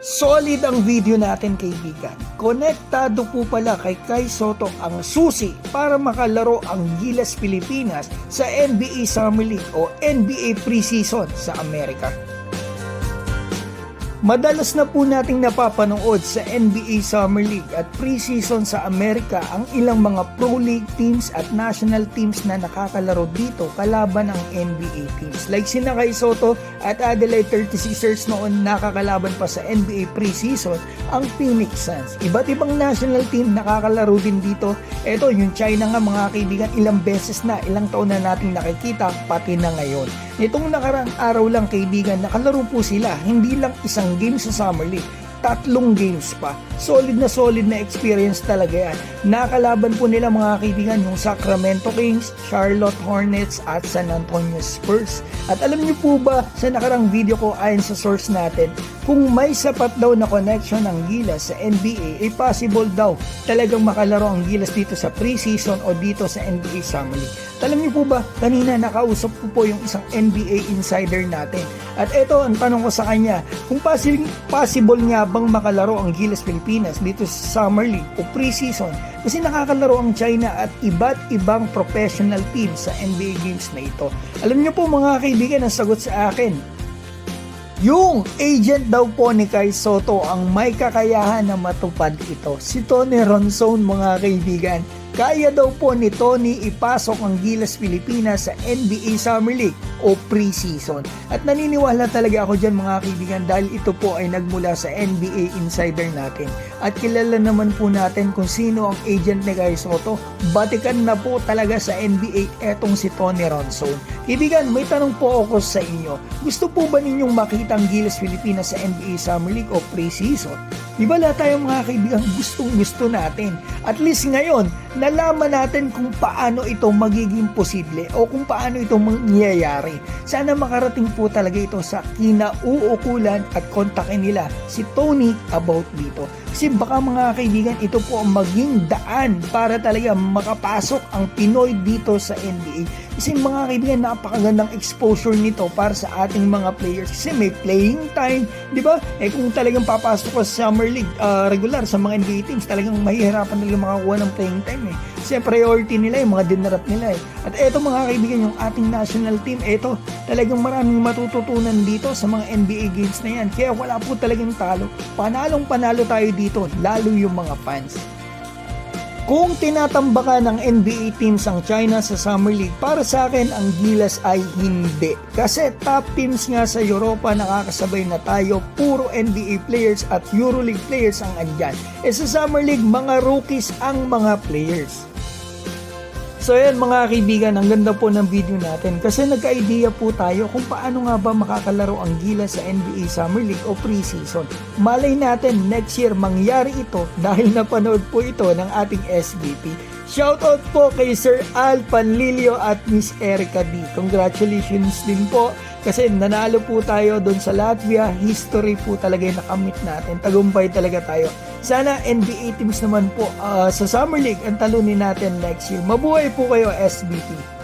Solid ang video natin kaibigan. Konektado po pala kay Kai Soto ang susi para makalaro ang Gilas Pilipinas sa NBA Summer League o NBA Preseason sa Amerika. Madalas na po nating napapanood sa NBA Summer League at preseason sa Amerika ang ilang mga pro league teams at national teams na nakakalaro dito kalaban ng NBA teams. Like sina Kai Soto at Adelaide 36ers noon nakakalaban pa sa NBA preseason ang Phoenix Suns. Iba't ibang national team nakakalaro din dito. Ito yung China nga mga kaibigan ilang beses na, ilang taon na nating nakikita pati na ngayon. Nitong nakarang araw lang kaibigan, nakalaro po sila, hindi lang isang game sa Summer League, tatlong games pa. Solid na solid na experience talaga yan. Nakalaban po nila mga kaibigan yung Sacramento Kings, Charlotte Hornets at San Antonio Spurs. At alam niyo po ba sa nakarang video ko ayon sa source natin, kung may sapat daw na connection ng Gilas sa NBA, eh possible daw talagang makalaro ang Gilas dito sa preseason o dito sa NBA Summer League. Alam niyo po ba, kanina nakausap ko po yung isang NBA insider natin. At ito ang tanong ko sa kanya, kung possible, possible nga bang makalaro ang Gilas Pilipinas dito sa Summer League o preseason kasi nakakalaro ang China at iba't ibang professional team sa NBA games na ito. Alam niyo po mga kaibigan, ang sagot sa akin, yung agent daw po ni Kai Soto ang may kakayahan na matupad ito. Si Tony Ronson mga kaibigan. Kaya daw po ni Tony ipasok ang Gilas Pilipinas sa NBA Summer League o preseason. At naniniwala talaga ako dyan mga kaibigan dahil ito po ay nagmula sa NBA insider natin. At kilala naman po natin kung sino ang agent ni Kai Soto. Batikan na po talaga sa NBA etong si Tony Ronson. Kaibigan, may tanong po ako sa inyo. Gusto po ba ninyong makita ang Gilas Pilipinas sa NBA Summer League o preseason? Di ba lahat tayong mga kaibigan gustong gusto natin? At least ngayon, nalaman natin kung paano ito magiging posible o kung paano ito mangyayari. Sana makarating po talaga ito sa kinauukulan at kontakin nila si Tony about dito. Kasi baka mga kaibigan, ito po ang maging daan para talaga makapasok ang Pinoy dito sa NBA. Kasi mga kaibigan, napakagandang exposure nito para sa ating mga players. Kasi may playing time, di ba? Eh kung talagang papasok ka sa Summer League uh, regular sa mga NBA teams, talagang mahihirapan talaga makakuha ng playing time eh. Kasi priority nila yung mga dinarap nila eh. At eto mga kaibigan, yung ating national team, eto, talagang maraming matututunan dito sa mga NBA games na yan. Kaya wala po talagang talo. Panalong panalo tayo dito, lalo yung mga fans. Kung tinatambakan ng NBA teams ang China sa Summer League, para sa akin ang Gilas ay hindi. Kasi top teams nga sa Europa nakakasabay na tayo, puro NBA players at EuroLeague players ang andyan. E sa Summer League, mga rookies ang mga players. So ayan mga kaibigan, ang ganda po ng video natin kasi nagka-idea po tayo kung paano nga ba makakalaro ang gila sa NBA Summer League o preseason. Malay natin next year mangyari ito dahil napanood po ito ng ating SBP. Shoutout po kay Sir Al Panlilio at Miss Erica D. Congratulations din po kasi nanalo po tayo doon sa Latvia. History po talaga yung nakamit natin. Tagumpay talaga tayo. Sana NBA teams naman po uh, sa Summer League ang talunin natin next year. Mabuhay po kayo SBT.